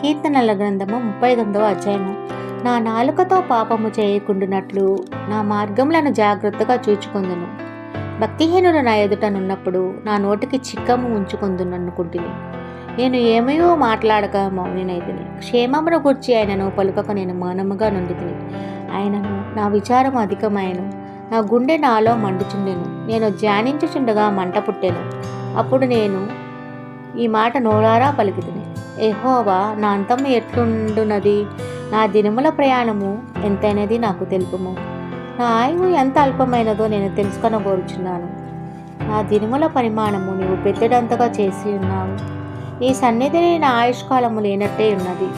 కీర్తనల గ్రంథము ముప్పై తొమ్మిదవ అధ్యాయము. నా నాలుకతో పాపము చేయకుండునట్లు నా మార్గములను జాగ్రత్తగా చూచుకొందును. భక్తిహీనుడు నా ఎదుటనున్నప్పుడు నా నోటికి చిక్కము ఉంచుకుందును ఉంచుకొందుననుకుంటుని. నేను ఏమయో మాట్లాడక మౌనినైతిని క్షేమమును గుర్చి ఆయనను పలుకక నేను మౌనముగా నుండితిని ఆయనను నా విచారం అధికమాయను. నా గుండె నాలో మండుచుండెను. నేను ధ్యానించుచుండగా మంట పుట్టెను. అప్పుడు నేను ఈ మాట నోరారా పలికితిని ఎహోవా నా అంతం ఎట్లుండునది? నా దినముల ప్రయాణము ఎంతైనది నాకు తెలుపుము. నా ఆయువు ఎంత అల్పమైనదో నేను తెలుసుకొనబోరుచున్నాను నా దినముల పరిమాణము నీవు పెద్దడంతగా చేసి ఉన్నావు. నీ సన్నిధిని నా ఆయుష్కాలము లేనట్టే ఉన్నది.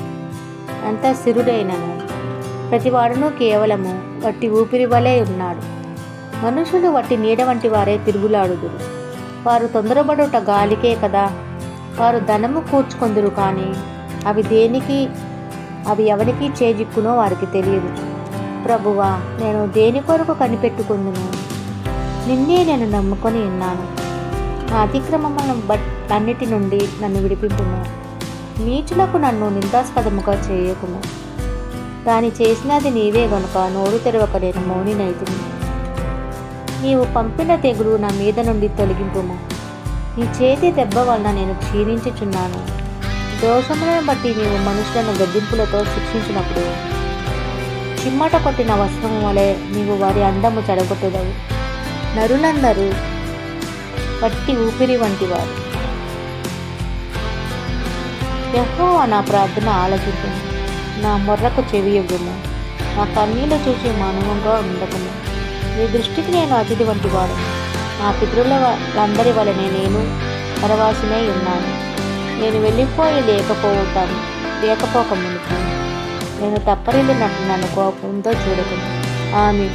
అంత సిరుడైనను. ప్రతివాడును కేవలము వట్టి ఊపిరి వలె ఉన్నాడు. మనుషులు వట్టి నీడ వంటి వారే తిరుగులాడుదురు. వారు తొందరపడుట గాలికే కదా. వారు ధనము కూర్చుకొందురు కానీ అవి దేనికి అవి ఎవరికి చేజిక్కునో వారికి తెలియదు. ప్రభువా నేను దేని కొరకు కనిపెట్టుకుందును? నిన్నే నేను నమ్ముకొని ఉన్నాను. నా అతిక్రమములను బట్ అన్నిటి నుండి నన్ను విడిపింపును నీచులకు నన్ను నిందాస్పదముగా చేయకుము. దాని చేసినది నీవే గనుక నోరు తెరవక నేను మౌనినైతిని నీవు పంపిన తెగులు నా మీద నుండి తొలగింపుము. నీ చేతి దెబ్బ వలన నేను క్షీణించుచున్నాను. దోషములను బట్టి నీవు మనుషులను గద్దింపులతో శిక్షించినప్పుడు చిమ్మట కొట్టిన వస్త్రము వలె నీవు వారి అందము చెడగొట్టదవు. నరులందరూ పట్టి ఊపిరి వంటి వారు యహో నా ప్రార్థన ఆలకింపు. నా మొర్రకు చెవి ఇవ్వము నా కన్నీళ్ళు చూసి మౌనంగా ఉండకము. నీ దృష్టికి నేను అతిథి వంటి వాడు నా పితృల అందరి వలనే నేను పరవాసినై ఉన్నాను. నేను వెళ్ళిపోయి లేకపోతాను లేకపోక మునుపు నేను తప్పరిల్లినట్టు నన్ను కోపంతో చూడకు. ఆమె